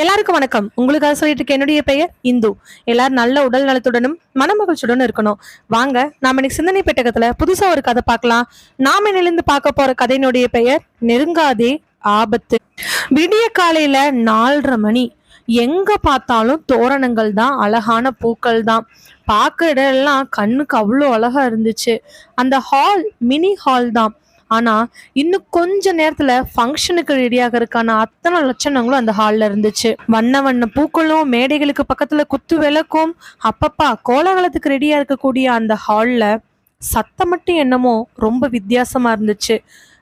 எல்லாருக்கும் வணக்கம். உங்களுக்காக சொல்லிட்டு இருக்க என்னுடைய பெயர் இந்து. எல்லாரும் நல்ல உடல் நலத்துடனும் மனமகிழ்ச்சியுடனும் இருக்கணும். வாங்க நாம இன்னைக்கு சிந்தனை பெட்டகத்துல புதுசா ஒரு கதை பார்க்கலாம். நாம நிலந்து பார்க்க போற கதையினுடைய பெயர் நெருங்காதே ஆபத்து. விடிய காலையில நாலரை மணி. எங்க பார்த்தாலும் தோரணங்கள் தான் அழகான பூக்கள் தான். பார்க்க இடம் எல்லாம் கண்ணுக்கு அவ்வளோ அழகா இருந்துச்சு. அந்த ஹால் மினி ஹால் தான். ஆனா இன்னும் கொஞ்ச நேரத்துல ஃபங்க்ஷனுக்கு ரெடியாகிறதுக்கான அத்தனை லட்சணங்களும் அந்த ஹால்ல இருந்துச்சு. வண்ண வண்ண பூக்களும் மேடைகளுக்கு பக்கத்துல குத்து விளக்கும் அப்பப்பா கோலாகலத்துக்கு ரெடியா இருக்கக்கூடிய அந்த ஹால்ல சத்தம் மட்டும் என்னமோ ரொம்ப வித்தியாசமா இருந்துச்சு.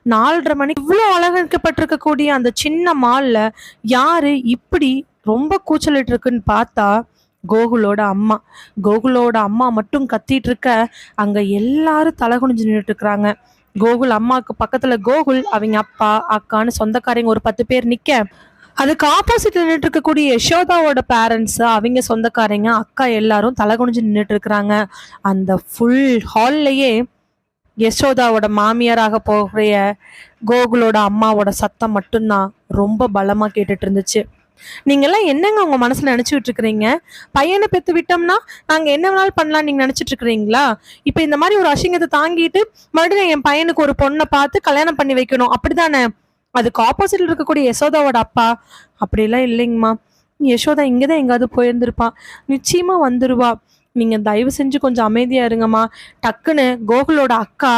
நாலரை மணிக்கு இவ்வளோ அலங்கரிக்கப்பட்டிருக்கக்கூடிய அந்த சின்ன மால்ல யாரு இப்படி ரொம்ப கூச்சலிட்டு இருக்குன்னு பார்த்தா கோகுலோட அம்மா. கோகுலோட அம்மா மட்டும் கத்திட்டு இருக்க அங்க எல்லாரும் தலை குனிஞ்சு நின்றுட்டு இருக்கிறாங்க. கோகுல் அம்மாவுக்கு பக்கத்துல கோகுல் அவங்க அப்பா அக்கான்னு சொந்தக்காரங்க ஒரு பத்து பேர் நிக்க. அதுக்கு ஆப்போசிட்ல நின்றுட்டு இருக்கக்கூடிய யசோதாவோட பேரண்ட்ஸ் அவங்க சொந்தக்காரங்க அக்கா எல்லாரும் தலை குனிஞ்சு நின்றுட்டு இருக்கிறாங்க அந்த ஃபுல் ஹால்லையே யசோதாவோட மாமியாராக போகிற கோகுலோட அம்மாவோட சத்தம் மட்டும்தான் ரொம்ப பலமா கேட்டுட்டு இருந்துச்சு. நீங்கள்லாம் என்னங்க உங்கள் மனசில் நினச்சிக்கிட்டு இருக்கிறீங்க பையனை பெற்று விட்டோம்னா நாங்கள் என்ன வேணாலும் பண்ணலாம் நீங்கள் நினச்சிட்டு இருக்கிறீங்களா இப்போ இந்த மாதிரி ஒரு அசிங்கத்தை தாங்கிட்டு மறுபடியும் என் பையனுக்கு ஒரு பொண்ணை பார்த்து கல்யாணம் பண்ணி வைக்கணும். அப்படிதானே அதுக்கு ஆப்போசிட்ல இருக்கக்கூடிய யசோதாவோட அப்பா. அப்படிலாம் இல்லைங்கம்மா. யசோதா இங்கே தான் எங்காவது போயிருந்திருப்பா. நிச்சயமாக வந்துருவா. நீங்கள் தயவு செஞ்சு கொஞ்சம் அமைதியாக இருங்கம்மா. டக்குன்னு கோகுலோட அக்கா.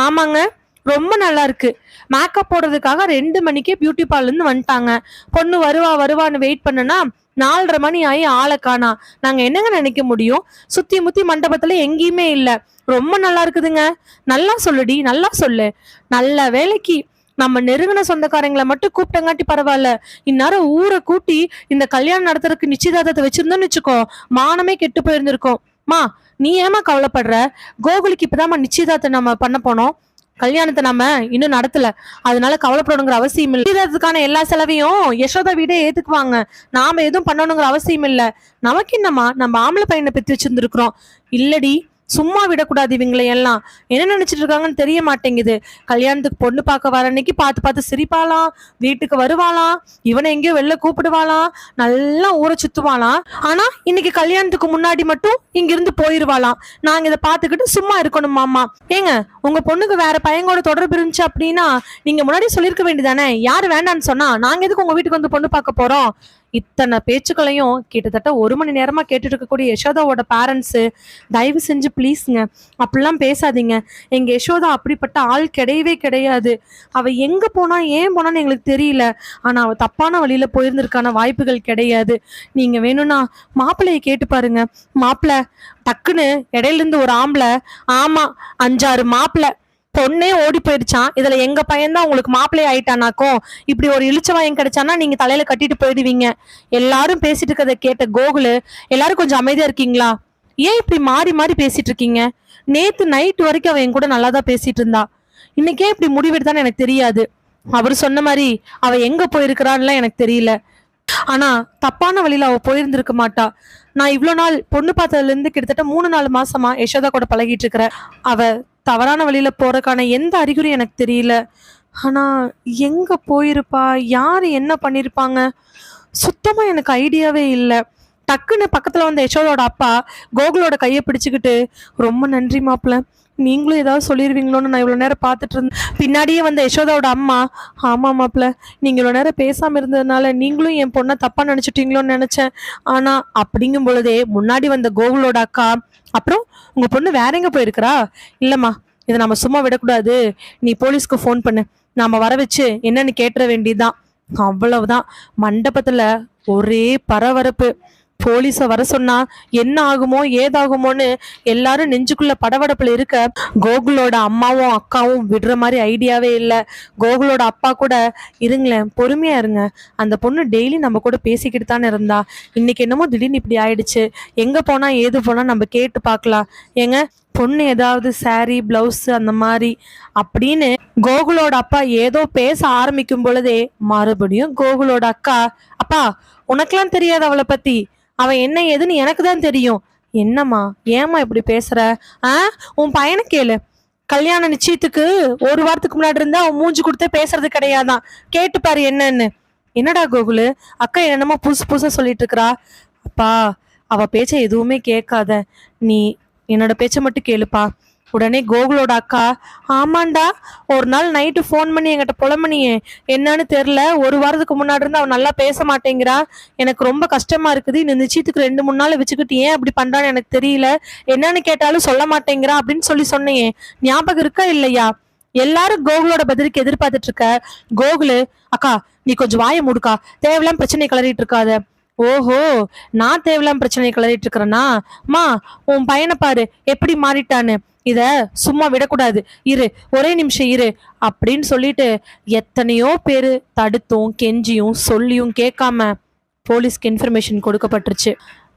ஆமாங்க. ரொம்ப நல்லா இருக்கு. மேக்கப் போடுறதுக்காக ரெண்டு மணிக்கே பியூட்டி பார்லர்லேருந்து வந்துட்டாங்க. பொண்ணு வருவா வருவான்னு வெயிட் பண்ணனா நாலரை மணி ஆகி ஆளை காணா. நாங்க என்னங்க நினைக்க முடியும்? சுத்தி முத்தி மண்டபத்துல எங்கேயுமே இல்ல. ரொம்ப நல்லா இருக்குதுங்க. நல்லா சொல்லுடி நல்லா சொல்லு. நல்ல வேலைக்கு நம்ம நெருங்கின சொந்தக்காரங்களை மட்டும் கூப்பிட்டங்காட்டி பரவாயில்ல. இந்நேரம் ஊரை கூட்டி இந்த கல்யாணம் நடத்துறதுக்கு நிச்சயதார்த்தத்தை வச்சிருந்தோம்னு வச்சுக்கோ மானமே கெட்டு போயிருந்திருக்கோம். மா நீ ஏமா கவலைப்படுற? கோகுலுக்கு இப்பதாம்மா நிச்சயதார்த்தம் நம்ம பண்ண போனோம். கல்யாணத்தை நம்ம இன்னும் நடத்தல. அதனால கவலைப்படணுங்கிற அவசியம் இல்லை. நிச்சயதார்த்தத்துக்கான எல்லா செலவையும் யசோதா வீடே ஏத்துக்குவாங்க. நாம எதுவும் பண்ணணுங்கிற அவசியம் இல்லை. நமக்கு என்னம்மா? நம்ம ஆம்பளை பையனை பெற்று வச்சிருந்துருக்குறோம். இல்லடி சும்மா விடக்கூடாது இவங்களை எல்லாம். என்ன நினைச்சிட்டு இருக்காங்கன்னு தெரிய மாட்டேங்குது. கல்யாணத்துக்கு பொண்ணு பார்க்க வர அன்னைக்கு பார்த்து பார்த்து சிரிப்பாளாம் வீட்டுக்கு வருவாளாம் இவனை எங்கேயோ வெளில கூப்பிடுவாளாம் நல்லா ஊரை சுத்துவாளாம் ஆனா இன்னைக்கு கல்யாணத்துக்கு முன்னாடி மட்டும் இங்கிருந்து போயிருவாளாம் நாங்க இதை பார்த்துக்கிட்டு சும்மா இருக்கணும் மாமா. ஏங்க உங்க பொண்ணுக்கு வேற பையங்களோட தொடர்பு இருந்துச்சு அப்படின்னா நீங்க முன்னாடி சொல்லியிருக்க வேண்டியதானே யாரு வேண்டாம்னு சொன்னா நாங்க எதுக்கு உங்க வீட்டுக்கு வந்து பொண்ணு பார்க்க போறோம்? இத்தனை பேச்சுக்களையும் கிட்டத்தட்ட ஒரு மணி நேரமா கேட்டுட்டு இருக்கக்கூடிய யசோதாவோட பேரண்ட்ஸு தயவு செஞ்சு ப்ளீஸ்ங்க அப்படிலாம் பேசாதீங்க. எங்க யசோதா அப்படிப்பட்ட ஆள் கிடையவே கிடையாது. அவ எங்க போனா ஏன் போனான்னு எங்களுக்கு தெரியல. ஆனா அவ தப்பான வழியில போயிருந்திருக்கான வாய்ப்புகள் கிடையாது. நீங்க வேணும்னா மாப்பிள்ளைய கேட்டு பாருங்க. மாப்பிள்ளை டக்குன்னு இடையில இருந்து ஒரு ஆம்பளை ஆமா அஞ்சாறு மாப்பிள்ளை பொண்ணே ஓடி போயிடுச்சான் இதுல எங்க பையன்தான் உங்களுக்கு மாப்பிள்ளை ஆயிட்டானாக்கும் இப்படி ஒரு இழிச்சவாயம் கிடைச்சானா நீங்க தலையில கட்டிட்டு போயிடுவீங்க. எல்லாரும் பேசிட்டு இருக்கதை கேட்ட கோகுலு எல்லாரும் கொஞ்சம் அமைதியா இருக்கீங்களா? ஏன் இப்படி மாறி மாறி பேசிட்டு இருக்கீங்க? நேத்து நைட் வரைக்கும் அவன் என் கூட நல்லா தான் பேசிட்டு இருந்தா. இன்னைக்கே இப்படி முடிவெடுத்தான்னு எனக்கு தெரியாது. அவர் சொன்ன மாதிரி அவ எங்க போயிருக்கிறான்லாம் எனக்கு தெரியல. ஆனா தப்பான வழியில அவ போயிருந்திருக்க மாட்டா. நான் இவ்வளோ நாள் பொண்ணு பார்த்ததுலேருந்து கிட்டத்தட்ட மூணு நாலு மாசமா யசோதா கூட பழகிட்டு இருக்கிறேன் அவ தவறான வழியில போறதுக்கான எந்த அறிகுறியும் எனக்கு தெரியல. ஆனா எங்க போயிருப்பா? யாரு என்ன பண்ணிருப்பாங்க? சுத்தமா எனக்கு ஐடியாவே இல்லை. டக்குன்னு பக்கத்துல வந்த யசோதோட அப்பா கோகுலோட கையை பிடிச்சுக்கிட்டு ரொம்ப நன்றி மாப்பிள்ள. நீங்களும் ஏதாவது சொல்லிடுவீங்களோன்னு நான் இவ்வளோ நேரம் பார்த்துட்டு இருந்தேன். பின்னாடியே வந்த யசோதாவோட அம்மா ஆமாம் மாப்பிள்ள நீங்கள் இவ்வளோ நேரம் பேசாமல் இருந்ததுனால நீங்களும் என் பொண்ணை தப்பாக நினச்சிட்டீங்களோன்னு நினச்சேன். ஆனால் அப்படிங்கும் பொழுதே முன்னாடி வந்த கோகுலோட அக்கா அப்புறம் உங்கள் பொண்ணு வேற எங்கே போயிருக்கிறா? இல்லைம்மா இதை நம்ம சும்மா விடக்கூடாது. நீ போலீஸ்க்கு ஃபோன் பண்ணு. நாம் வர வச்சு என்னன்னு கேட்டுற வேண்டியதுதான். அவ்வளவுதான். மண்டபத்தில் ஒரே பரபரப்பு. போலீஸ வர சொன்னா என்ன ஆகுமோ ஏதாகுமோன்னு எல்லாரும் நெஞ்சுக்குள்ள படபடப்புல இருக்க கோகுலோட அம்மாவும் அக்காவும் விடுற மாதிரி ஐடியாவே இல்லை. கோகுலோட அப்பா கூட இருங்களேன் பொறுமையா இருங்க. அந்த பொண்ணு டெய்லி நம்ம கூட பேசிக்கிட்டு தானே இருந்தா. இன்னைக்கு என்னமோ திடீர்னு இப்படி ஆயிடுச்சு. எங்க போனா ஏது போனா நம்ம கேட்டு பார்க்கலாம். ஏங்க பொண்ணு ஏதாவது சாரி பிளவுஸ் அந்த மாதிரி அப்படின்னு கோகுலோட அப்பா ஏதோ பேச ஆரம்பிக்கும் பொழுதே மறுபடியும் கோகுலோட அக்கா அப்பா உனக்கெல்லாம் தெரியாது அவளை பத்தி. அவன் என்ன ஏதுன்னு எனக்கு தான் தெரியும். என்னம்மா ஏம்மா இப்படி பேசுற? ஆ? உன் பையனை கேளு. கல்யாண நிச்சயத்துக்கு ஒரு வாரத்துக்கு முன்னாடி இருந்தா அவன் மூஞ்சி கொடுத்தே பேசுறது கிடையாதான். கேட்டுப்பாரு என்னன்னு. என்னடா கோகுலு? அக்கா என்னென்னமோ புதுசு புதுசா சொல்லிட்டு இருக்கிறா. அப்பா அவ பேச்ச எதுவுமே கேட்காத. நீ என்னோட பேச்சை மட்டும் கேளுப்பா. உடனே கோகுலோட அக்கா ஆமாண்டா ஒரு நாள் நைட்டு ஃபோன் பண்ணி எங்கிட்ட புலம்பனியே. என்னன்னு தெரில ஒரு வாரத்துக்கு முன்னாடி இருந்து அவன் நல்லா பேச மாட்டேங்கிறா. எனக்கு ரொம்ப கஷ்டமா இருக்குது. இந்த நிச்சயத்துக்கு ரெண்டு மூணு நாள் வச்சுக்கிட்டு ஏன் அப்படி பண்றான்னு எனக்கு தெரியல. என்னன்னு கேட்டாலும் சொல்ல மாட்டேங்கிறா அப்படின்னு சொல்லி சொன்னையே ஞாபகம் இருக்கா இல்லையா? எல்லாரும் கோகுலோட பதிலுக்கு எதிர்பார்த்துட்டு இருக்க. கோகுலு அக்கா நீ கொஞ்சம் வாயை முடுக்கா. தேவையில்லாம் பிரச்சனை கிளறிட்டு இருக்காத. ஓஹோ நான் தேவையில்லாம பிரச்சனையை கிளறிட்டு இருக்கிறேன்னா மா உன் பையனை பாரு எப்படி மாறிட்டான்னு. இத சும்மா விடக்கூடாது. இரு ஒரே நிமிஷம் இரு அப்படின்னு சொல்லிட்டு எத்தனையோ பேரு தடுத்தும் கெஞ்சியும் சொல்லியும் கேட்காம போலீஸ்க்கு இன்ஃபர்மேஷன் கொடுக்கப்பட்டுருச்சு.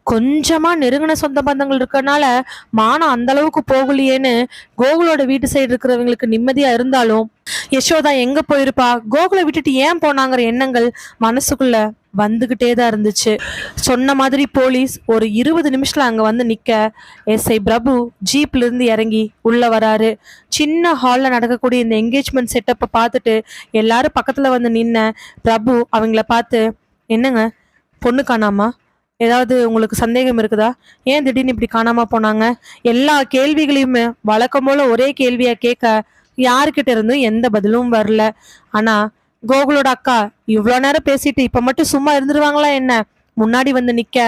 கொஞ்சமா நெருங்கின சொந்த பந்தங்கள் இருக்கறனால மானம் அந்த அளவுக்கு போகலையேன்னு கோகுலோட வீட்டு சைடு இருக்கிறவங்களுக்கு நிம்மதியா இருந்தாலும் யசோதா எங்க போயிருப்பா? கோகுலை விட்டுட்டு ஏன் போனாங்கிற எண்ணங்கள் மனசுக்குள்ள வந்துகிட்டே தான் இருந்துச்சு. சொன்ன மாதிரி போலீஸ் ஒரு இருபது நிமிஷத்துல அங்க வந்து நிக்க எஸ்ஐ பிரபு ஜீப்ல இருந்து இறங்கி உள்ள வராரு. சின்ன ஹால்ல நடக்கக்கூடிய இந்த என்கேஜ்மெண்ட் செட்டப்பை பார்த்துட்டு எல்லாரும் பக்கத்துல வந்து நின்ன பிரபு அவங்கள பார்த்து என்னங்க பொண்ணு காணாமா? ஏதாவது உங்களுக்கு சந்தேகம் இருக்குதா? ஏன் திடீர்னு இப்படி காணாமல் போனாங்க? எல்லா கேள்விகளையுமே வழக்கம் போல் ஒரே கேள்வியாக கேட்க யாருக்கிட்ட இருந்தும் எந்த பதிலும் வரல. ஆனால் கோகுலோட அக்கா இவ்வளோ நேரம் பேசிட்டு இப்போ மட்டும் சும்மா இருந்துருவாங்களா என்ன? முன்னாடி வந்து நிற்க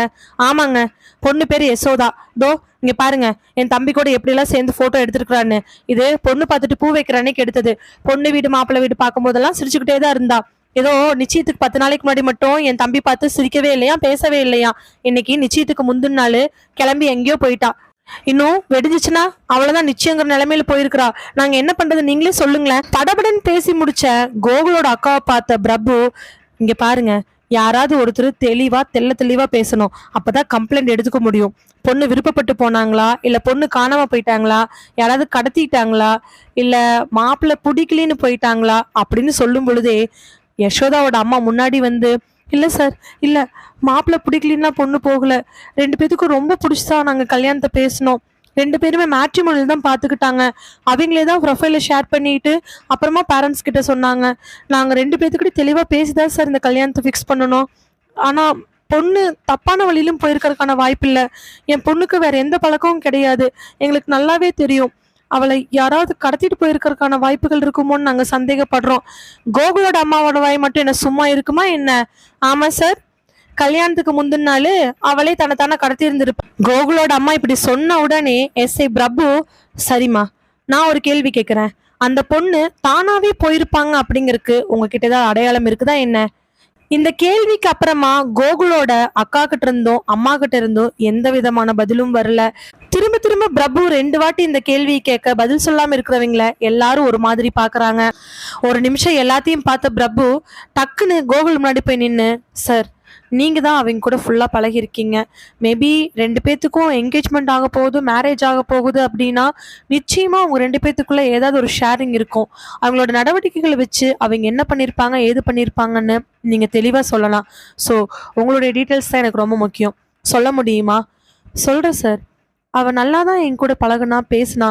ஆமாங்க பொண்ணு பேர் யசோதா. தோ இங்கே பாருங்க என் தம்பி கூட எப்படிலாம் சேர்ந்து ஃபோட்டோ எடுத்திருக்கிறான்னு. இது பொண்ணு பார்த்துட்டு பூ வைக்கிறானே கெடுத்தது. எடுத்தது பொண்ணு வீடு மாப்பிள்ளை வீடு பார்க்கும் போதெல்லாம் சிரிச்சுக்கிட்டே தான் இருந்தா. ஏதோ நிச்சயத்துக்கு பத்து நாளைக்கு முன்னாடி மட்டும் என் தம்பி பார்த்து சிரிக்கவே இல்லையா பேசவே இல்லையா? இன்னைக்கு நிச்சயத்துக்கு முந்தின நாள் கிளம்பி எங்கேயோ போயிட்டா. இன்னும் வெடிஞ்சிச்சுன்னா அவ்வளவுதான் நிச்சயங்கிற நிலைமையில போயிருக்கிறா. நாங்க என்ன பண்றது? நீங்களே சொல்லுங்களேன். படபடன்னு பேசி முடிச்ச கோகுலோட அக்காவை பார்த்த பிரபு இங்க பாருங்க யாராவது ஒருத்தர் தெளிவா தெள்ள தெளிவா பேசணும். அப்பதான் கம்ப்ளைண்ட் எடுத்துக்க முடியும். பொண்ணு விருப்பப்பட்டு போனாங்களா? இல்ல பொண்ணு காணாம போயிட்டாங்களா? யாராவது கடத்திட்டாங்களா? இல்ல மாப்பிள்ளை பிடிக்கலின்னு போயிட்டாங்களா? அப்படின்னு சொல்லும் பொழுதே யசோதாவோட அம்மா முன்னாடி வந்து இல்லை சார் இல்லை மாப்பிள்ளை பிடிக்கலன்னா பொண்ணு போகல. ரெண்டு பேத்துக்கும் ரொம்ப பிடிச்சதா நாங்கள் கல்யாணத்தை பேசினோம். ரெண்டு பேருமே மேட்ரிமோனியில் தான் பார்த்துக்கிட்டாங்க அவங்களே தான் ப்ரொஃபைலை ஷேர் பண்ணிட்டு அப்புறமா பேரண்ட்ஸ் கிட்ட சொன்னாங்க. நாங்கள் ரெண்டு பேர்த்துக்கிட்ட தெளிவாக பேசிதான் சார் இந்த கல்யாணத்தை ஃபிக்ஸ் பண்ணணும். ஆனால் பொண்ணு தப்பான வழியிலும் போயிருக்கறதுக்கான வாய்ப்பு இல்லை என் பொண்ணுக்கு வேற எந்த பழக்கமும் கிடையாது. எங்களுக்கு நல்லாவே தெரியும். அவளை யாராவது கடத்திட்டு போயிருக்கிறதுக்கான வாய்ப்புகள் இருக்குமோன்னு நாங்கள் சந்தேகப்படுறோம். கோகுலோட அம்மாவோட வாய் மட்டும் என்ன சும்மா இருக்குமா என்ன? ஆமா சார் கல்யாணத்துக்கு முந்தின நாள் அவளே தன்னை தானே கடத்தி இருந்திருப்பேன் கோகுலோட அம்மா இப்படி சொன்ன உடனே எஸ்ஐ பிரபு சரிம்மா நான் ஒரு கேள்வி கேட்குறேன் அந்த பொண்ணு தானாவே போயிருப்பாங்க அப்படிங்கிறதுக்கு உங்ககிட்ட ஏதாவது அடையாளம் இருக்குதா என்ன? இந்த கேள்விக்கு அப்புறமா கோகுலோட அக்கா கிட்ட இருந்தும் அம்மா கிட்ட இருந்தும் எந்த விதமான பதிலும் வரல. திரும்ப திரும்ப பிரபு ரெண்டு வாட்டி இந்த கேள்வியை கேட்க பதில் சொல்லாம இருக்கிறவங்கள எல்லாரும் ஒரு மாதிரி பாக்குறாங்க. ஒரு நிமிஷம் எல்லாத்தையும் பார்த்த பிரபு டக்குன்னு கோகுல் முன்னாடி போய் நின்று சார் நீங்க தான் அவங்க கூட ஃபுல்லா பழகிருக்கீங்க மேபி ரெண்டு பேத்துக்கும் என்கேஜ்மெண்ட் ஆக போகுது மேரேஜ் ஆக போகுது அப்படின்னா நிச்சயமா அவங்க ரெண்டு பேத்துக்குள்ள ஏதாவது ஒரு ஷேரிங் இருக்கும். அவங்களோட நடவடிக்கைகளை வச்சு அவங்க என்ன பண்ணியிருப்பாங்க ஏது பண்ணியிருப்பாங்கன்னு நீங்க தெளிவா சொல்லலாம். ஸோ உங்களுடைய டீட்டெயில்ஸ் தான் எனக்கு ரொம்ப முக்கியம். சொல்ல முடியுமா? சொல்றேன் சார். அவள் நல்லா தான் என் கூட பழகுனா பேசினா.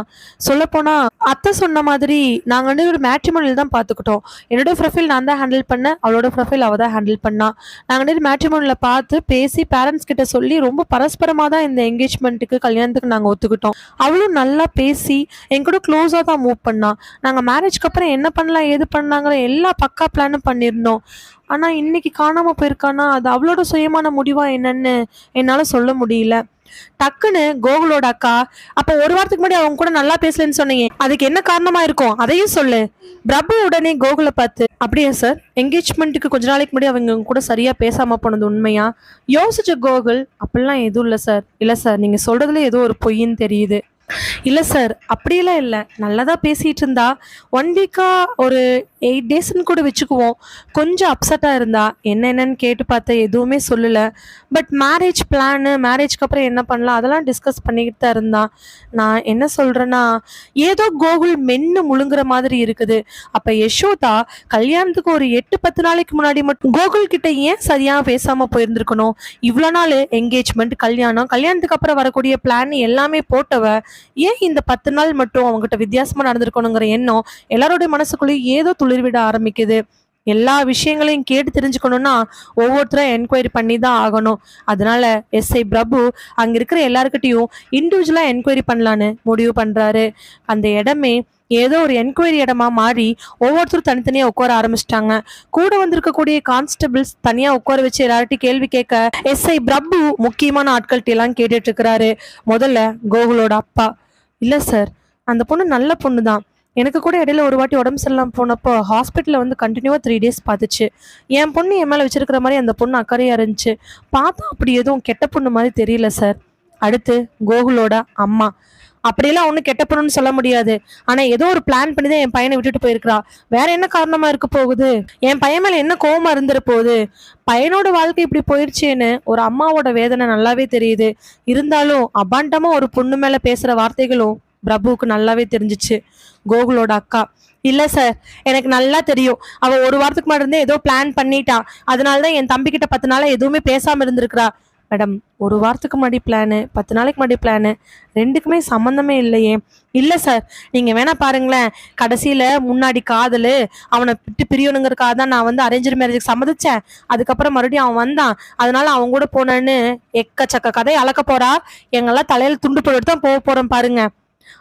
சொல்லப்போனால் அத்தை சொன்ன மாதிரி நாங்கள் வந்து ஒரு மேட்ரிமோனியில் தான் பார்த்துக்கிட்டோம் என்னோட ப்ரொஃபைல் நான் தான் ஹேண்டில் பண்ணேன் அவளோட ப்ரொஃபைல் அவள் தான் ஹேண்டில் பண்ணா. நாங்கள் வந்து மேட்ரிமோனியில் பார்த்து பேசி பேரண்ட்ஸ் கிட்ட சொல்லி ரொம்ப பரஸ்பரமாக தான் இந்த என்கேஜ்மெண்ட்டுக்கு கல்யாணத்துக்கு நாங்கள் ஒத்துக்கிட்டோம். அவளும் நல்லா பேசி என் கூட க்ளோஸாக தான் மூவ் பண்ணா. நாங்கள் மேரேஜ்க்கு அப்புறம் என்ன பண்ணலாம் ஏது பண்ணலாங்கிற எல்லா பக்கா பிளானும் பண்ணியிருந்தோம் ஆனால் இன்னைக்கு காணாமல் போயிருக்கானா? அது அவளோட சுயமான முடிவாக என்னன்னு என்னால் சொல்ல முடியல. டக்குன்னு கோகுலோட அக்கா அப்ப ஒரு வாரத்துக்கு முன்னாடி அவங்க கூட நல்லா பேசலன்னு சொன்னீங்க. அதுக்கு என்ன காரணமா இருக்கும்? அதையும் சொல்லு. பிரபு உடனே கோகுலை பார்த்து அப்படியா சார் என்கேஜ்மெண்ட்டுக்கு கொஞ்ச நாளைக்கு முன்னாடி அவங்க கூட சரியா பேசாம போனது உண்மையா? யோசிச்ச கோகுல் அப்படிலாம் எதுவும் இல்லை சார் இல்லை சார் நீங்க சொல்றதுல ஏதோ ஒரு பொய்ன்னு தெரியுது. இல்லை சார் அப்படியெல்லாம் இல்லை. நல்லா தான் பேசிகிட்டு இருந்தா ஒன் வீக்காக ஒரு எயிட் டேஸ்ன்னு கூட வச்சுக்குவோம். கொஞ்சம் அப்செட்டாக இருந்தா என்ன என்னன்னு கேட்டு பார்த்தா எதுவுமே சொல்லலை. பட் மேரேஜ் பிளானு மேரேஜ்க்கு அப்புறம் என்ன பண்ணலாம்? அதெல்லாம் டிஸ்கஸ் பண்ணிக்கிட்டு தான் இருந்தான் நான் என்ன சொல்கிறேன்னா ஏதோ கோகுல் மென்னு முழுங்குற மாதிரி இருக்குது. அப்போ யசோதா கல்யாணத்துக்கு ஒரு எட்டு பத்து நாளைக்கு முன்னாடி மட்டும் கோகுல் கிட்ட ஏன் சரியாக பேசாமல் போயிருந்திருக்கணும்? இவ்வளோ நாள் என்கேஜ்மெண்ட் கல்யாணம் கல்யாணத்துக்கு அப்புறம் வரக்கூடிய பிளான் எல்லாமே போட்டவ ஏன் இந்த பத்து நாள் மட்டும் அவங்ககிட்ட வித்தியாசமாக நடந்திருக்கணுங்கிற எண்ணம் எல்லாரோடைய மனசுக்குள்ளேயும் ஏதோ குளிர்விட ஆரம்பிக்குது. எல்லா விஷயங்களையும் கேட்டு தெரிஞ்சுக்கணும்னா ஒவ்வொருத்தரும் என்கொயரி பண்ணி தான் ஆகணும். அதனால எஸ்ஐ பிரபு அங்கே இருக்கிற எல்லாருக்கிட்டையும் இண்டிவிஜுவலாக என்கொயரி பண்ணலான்னு முடிவு பண்றாரு. அந்த இடமே ஏதோ ஒரு என்கொயரி இடமா மாறி ஒவ்வொருத்தரும் தனித்தனியாக உட்கார ஆரம்பிச்சிட்டாங்க. கூட வந்திருக்கக்கூடிய கான்ஸ்டபிள்ஸ் தனியாக உட்கார வச்சு எல்லார்ட்டையும் கேள்வி கேட்க எஸ்ஐ பிரபு முக்கியமான ஆட்கள்கிட்ட எல்லாம் கேட்டுட்டு இருக்கிறாரு. முதல்ல கோகுலோட அப்பா இல்லை சார் அந்த பொண்ணு நல்ல பொண்ணு தான் எனக்கு கூட இடையில ஒரு வாட்டி உடம்பு சரியில்லாமல் போனப்போ ஹாஸ்பிட்டலில் வந்து கண்டினியூவாக த்ரீ டேஸ் பார்த்துச்சு. என் பொண்ணு என் மேலே வச்சிருக்கிற மாதிரி அந்த பொண்ணு அக்கறையாக இருந்துச்சு. பார்த்தா அப்படி எதுவும் கெட்ட பொண்ணு மாதிரி தெரியல சார் அடுத்து கோகுலோட அம்மா. அப்படியெல்லாம் ஒன்றும் கெட்ட பொண்ணுன்னு சொல்ல முடியாது. ஆனால் ஏதோ ஒரு பிளான் பண்ணி தான் என் பையனை விட்டுட்டு போயிருக்கிறா. வேற என்ன காரணமாக இருக்க போகுது? என் பையன் மேலே என்ன கோபமாக இருந்துட போகுது? பையனோட வாழ்க்கை இப்படி போயிடுச்சேன்னு ஒரு அம்மாவோட வேதனை நல்லாவே தெரியுது. இருந்தாலும் அபாண்டமாக ஒரு பொண்ணு மேலே பேசுகிற வார்த்தைகளும் பிரபுவுக்கு நல்லாவே தெரிஞ்சிச்சு கோகுலோட அக்கா. இல்ல சார் எனக்கு நல்லா தெரியும். அவ ஒரு வாரத்துக்கு முன்னாடி இருந்தே ஏதோ பிளான் பண்ணிட்டான் அதனால தான் என் தம்பி கிட்ட பத்து நாளா எதுவுமே பேசாம இருந்திருக்கிறா. மேடம் ஒரு வாரத்துக்கு முன்னாடி பிளானு பத்து நாளைக்கு முன்னாடி பிளானு ரெண்டுக்குமே சம்மந்தமே இல்லையே. இல்லை சார் நீங்கள் வேணா பாருங்களேன். கடைசியில் முன்னாடி காதல் அவனை விட்டு பிரியணுங்கிறக்காக தான் நான் வந்து அரேஞ்சர் மேரேஜுக்கு சம்மதிச்சேன். அதுக்கப்புறம் மறுபடியும் அவன் வந்தான். அதனால அவன் கூட போனேன்னு எக்கச்சக்க கதை அளக்க போறா. எங்கெல்லாம் தலையில் துண்டு போட்டு தான் போக போகிறோம் பாருங்க.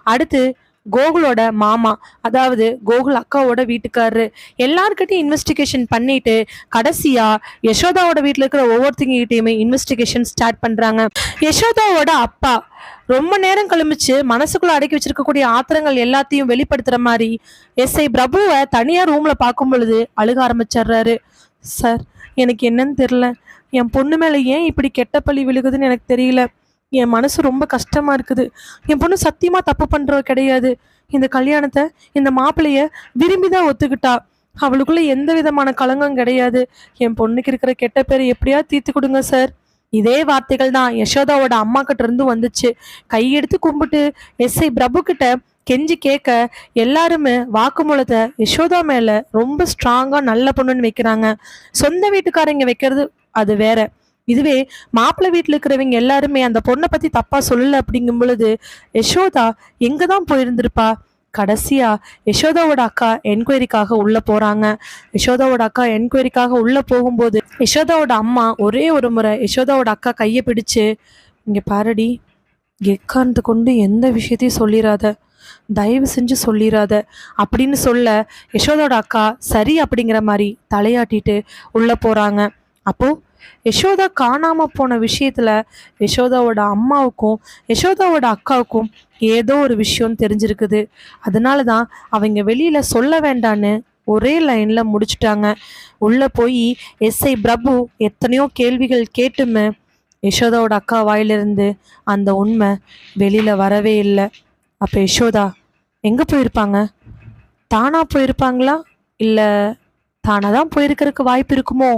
அடுத்து கோகுலோட மாமா அதாவது கோகுல் அக்காவோட வீட்டுக்காரரு. எல்லார்கிட்டையும் இன்வெஸ்டிகேஷன் பண்ணிட்டு கடைசியா யசோதாவோட வீட்டில் இருக்கிற ஒவ்வொருத்தங்கிட்டையுமே இன்வெஸ்டிகேஷன் ஸ்டார்ட் பண்றாங்க. யசோதாவோட அப்பா ரொம்ப நேரம் கழிமிச்சு மனசுக்குள்ள அடக்கி வச்சிருக்கக்கூடிய ஆத்திரங்கள் எல்லாத்தையும் வெளிப்படுத்துற மாதிரி எஸ்ஐ பிரபுவை தனியா ரூம்ல பார்க்கும் பொழுது அழுக ஆரம்பிச்சிடுறாரு. சார் எனக்கு என்னன்னு தெரியல. என் பொண்ணு மேலே ஏன் இப்படி கெட்ட பழி விழுகுதுன்னு எனக்கு தெரியல. என் மனசு ரொம்ப கஷ்டமா இருக்குது. என் பொண்ணு சத்தியமா தப்பு பண்றவ கிடையாது. இந்த கல்யாணத்தை இந்த மாப்பிள்ளைய விரும்பி தான் ஒத்துக்கிட்டா. அவளுக்குள்ள எந்த விதமான கலங்கம் கிடையாது. என் பொண்ணுக்கு இருக்கிற கெட்ட பேரை எப்படியா தீர்த்து கொடுங்க சார். இதே வார்த்தைகள் தான் யசோதாவோட அம்மா கிட்ட இருந்து வந்துச்சு. கையெடுத்து கும்பிட்டு எஸ்ஐ பிரபு கிட்ட கெஞ்சி கேட்க எல்லாருமே வாக்குமூலத்தை யசோதா மேல ரொம்ப ஸ்ட்ராங்கா நல்ல பொண்ணுன்னு வைக்கிறாங்க. சொந்த வீட்டுக்காரங்க வைக்கிறது அது வேற. இதுவே மாப்பிள்ளை வீட்டில் இருக்கிறவங்க எல்லாருமே அந்த பொண்ணை பற்றி தப்பாக சொல்லல அப்படிங்கும் பொழுது யசோதா எங்கே தான் போயிருந்திருப்பா? கடைசியா யசோதாவோட அக்கா என்கொயரிக்காக உள்ள போறாங்க. யசோதாவோட அக்கா என்கொயரிக்காக உள்ள போகும்போது யசோதாவோட அம்மா ஒரே ஒரு முறை யசோதாவோட அக்கா கையை பிடிச்சு இங்க பாரடி எக்காந்து கொண்டு எந்த விஷயத்தையும் சொல்லிடாத தயவு செஞ்சு சொல்லிடாத அப்படின்னு சொல்ல யசோதாவோட அக்கா சரி அப்படிங்கிற மாதிரி தலையாட்டிட்டு உள்ள போறாங்க. அப்போ யசோதா காணாமல் போன விஷயத்தில் யசோதாவோட அம்மாவுக்கும் யசோதாவோட அக்காவுக்கும் ஏதோ ஒரு விஷயம் தெரிஞ்சிருக்குது. அதனால தான் அவங்க வெளியில் சொல்ல வேண்டான்னு ஒரே லைனில் முடிச்சுட்டாங்க. உள்ளே போய் எஸ்ஐ பிரபு எத்தனையோ கேள்விகள் கேட்டுமே யசோதாவோட அக்கா வாயிலிருந்து அந்த உண்மை வெளியில் வரவே இல்லை. அப்போ யசோதா எங்கே போயிருப்பாங்க? தானாக போயிருப்பாங்களா? இல்லை தானாக தான் போயிருக்கிறதுக்கு வாய்ப்பு இருக்குமோ?